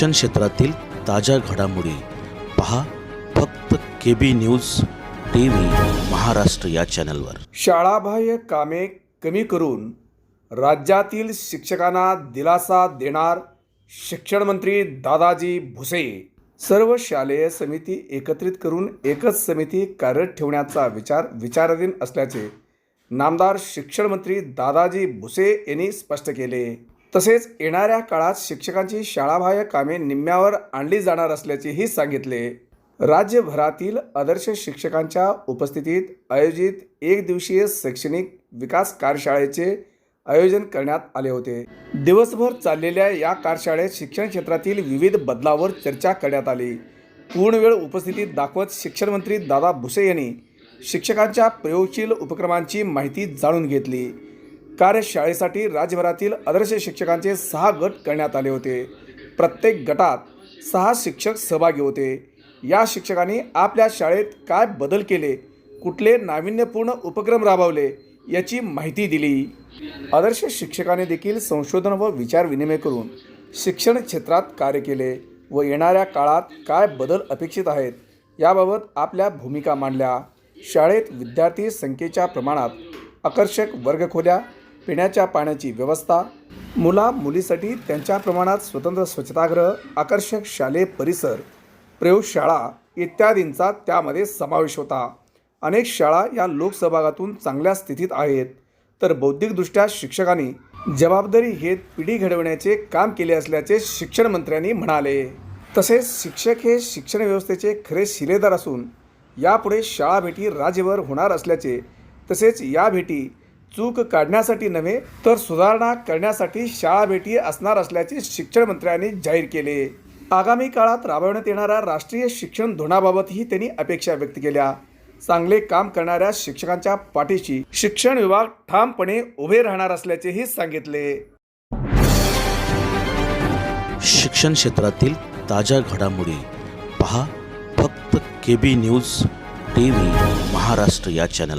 शिक्षण क्षेत्रातील ताज्या घडामोडी पहा फक्त K B news T V Maharashtra या चॅनलवर. शाळाबाह्य कामे कमी करून राज्यातील शिक्षकांना दिलासा देणार शिक्षणमंत्री दादाजी भुसे. सर्व शालेय समिती एकत्रित करून एकच समिती कार्यरत ठेवण्याचा विचार विचाराधीन असल्याचे नामदार शिक्षणमंत्री दादाजी भुसे यांनी स्पष्ट केले. तसेच येणाऱ्या काळात शिक्षकांची शाळाबाह्य कामे निम्म्यावर आणली जाणार असल्याचेही सांगितले. राज्यभरातील आदर्श शिक्षकांच्या उपस्थितीत आयोजित एक दिवसीय शैक्षणिक विकास कार्यशाळेचे आयोजन करण्यात आले होते. दिवसभर चाललेल्या या कार्यशाळेत शिक्षण क्षेत्रातील विविध बदलावर चर्चा करण्यात आली. पूर्णवेळ उपस्थितीत दाखवत शिक्षणमंत्री दादा भुसे यांनी शिक्षकांच्या प्रयोगशील उपक्रमांची माहिती जाणून घेतली. कार्यशाळेसाठी राज्यभरातील आदर्श शिक्षकांचे सहा गट करण्यात आले होते. प्रत्येक गटात सहा शिक्षक सहभागी होते. या शिक्षकांनी आपल्या शाळेत काय बदल केले? कुठले नाविन्यपूर्ण उपक्रम राबवले? याची माहिती दिली. आदर्श शिक्षकाने देखील संशोधन व विचार विनिमय करून शिक्षण क्षेत्रात कार्य केले व येणाऱ्या काळात काय बदल अपेक्षित आहेत याबाबत आपल्या भूमिका मांडल्या. शाळेत विद्यार्थी संख्येच्या प्रमाणात आकर्षक वर्गखोल्या पिण्याच्या पाण्याची व्यवस्था मुला मुलीसाठी त्यांच्या प्रमाणात स्वतंत्र स्वच्छतागृह आकर्षक शालेय परिसर प्रयोगशाळा इत्यादींचा त्यामध्ये समावेश होता. अनेक शाळा या लोकसहभागातून चांगल्या स्थितीत आहेत. तर बौद्धिकदृष्ट्या शिक्षकांनी जबाबदारी घेत पिढी घडवण्याचे काम केले असल्याचे शिक्षण मंत्र्यांनी म्हणाले. तसेच शिक्षक हे शिक्षण व्यवस्थेचे खरे शिलेदार असून यापुढे शाळा भेटी राज्यभर होणार असल्याचे तसेच या भेटी चूक काढण्यासाठी नव्हे तर सुधारणा करण्यासाठी शाळा भेटी असणार असल्याचे शिक्षण मंत्र्यांनी जाहीर केले. आगामी काळात राबवण्यात येणाऱ्या राष्ट्रीय शिक्षण धोरणाबाबतही त्यांनी अपेक्षा व्यक्त केल्या. चांगले काम करणाऱ्या शिक्षकांच्या पाठीशी शिक्षण विभाग ठामपणे उभे राहणार असल्याचेही सांगितले. शिक्षण क्षेत्रातील ताज्या घडामोडी पहा फक्त K B news T V Maharashtra या चॅनलवर.